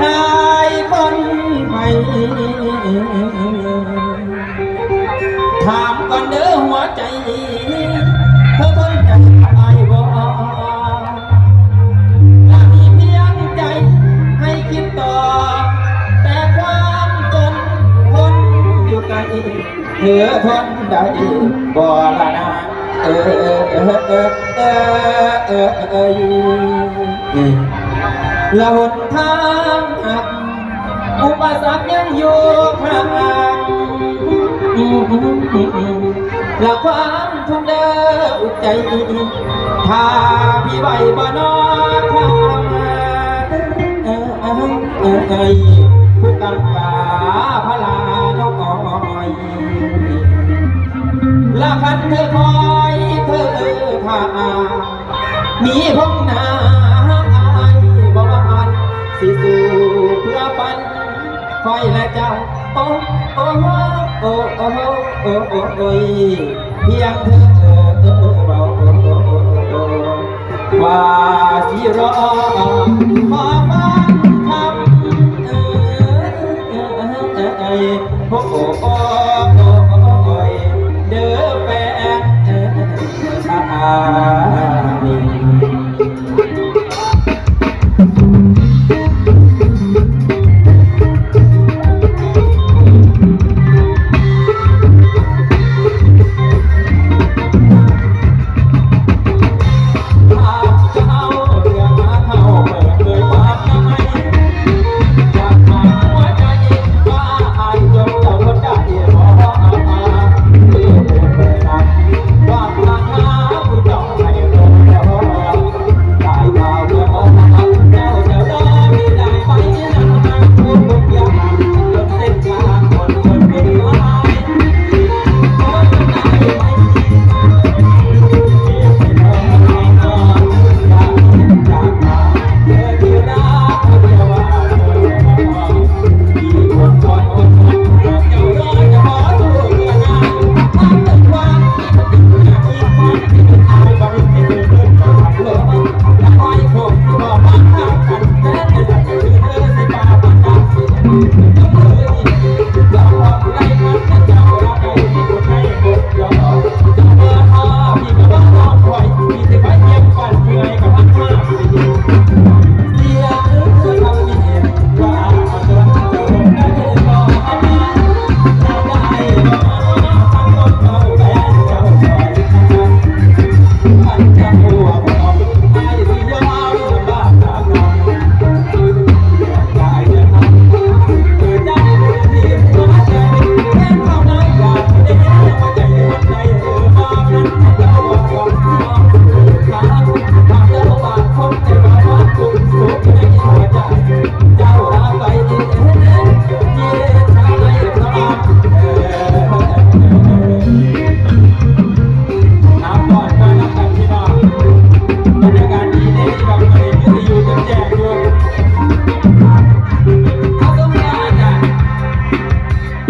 ชายคนใหม่ถามก่อนเด้อหัวใจ เธอทนใจตายบ่แเพียงใจให้คิดต่อ แต่ความจนคนอยู่ไกลเธอทนได้บ่ละนะเออเออเออเออเออเออ เออและหนทางหักอุปสรรคยังอยู่ข้างและความทุกข์เดิอุใจถ้าพี่ไหวบ่นอข้างเออเออเออเอยผู้กังกาพลาน้องอ้ยละคันเธอคอยเธอท่ามีพงนา คอยและเจ้าโอ้โอ้โอ้โอ้โอ้โอ้โอ้ยเพียงเธอเออเออเบาโอ้โอ้โอ้ว่าสิรอขอฟังคำเออเออเออเออเออโอ้โอ้โอ้โอ้โอ้ยเด้อแฟนเออเออเอออา